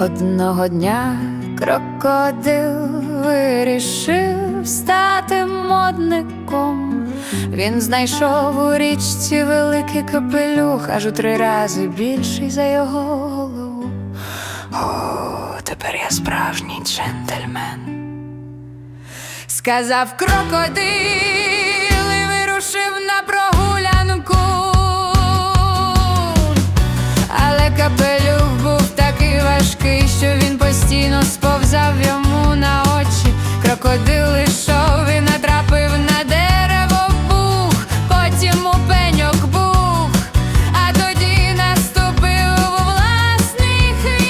Одного дня крокодил вирішив стати модником. Він знайшов у річці великий капелюх, аж у три рази більший за його голову. О, тепер я справжній джентльмен. Сказав крокодил Крокодил ішов і натрапив на дерево бух, потім у пеньок бух, а тоді наступив у власний хвіст.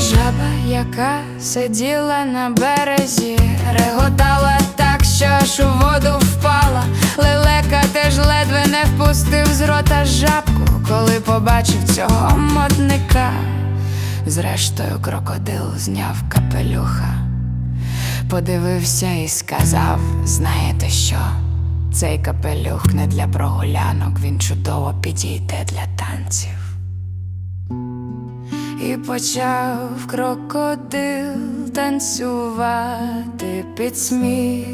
Жаба, яка сиділа на березі, реготала так, що аж у воду впала. Лелека теж ледве не впустив з рота коли побачив цього модника. Зрештою, крокодил зняв капелюха, подивився і сказав: знаєте що? Цей капелюх не для прогулянок, він чудово підійде для танців. І почав крокодил танцювати під сміх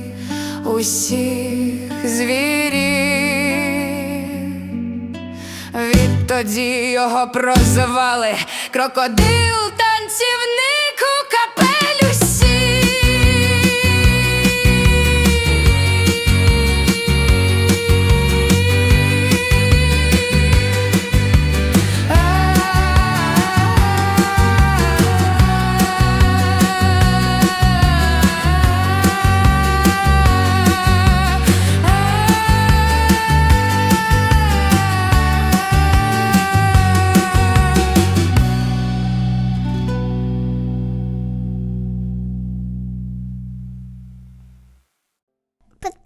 усіх звірів. Відтоді його прозвали крокодил танцівник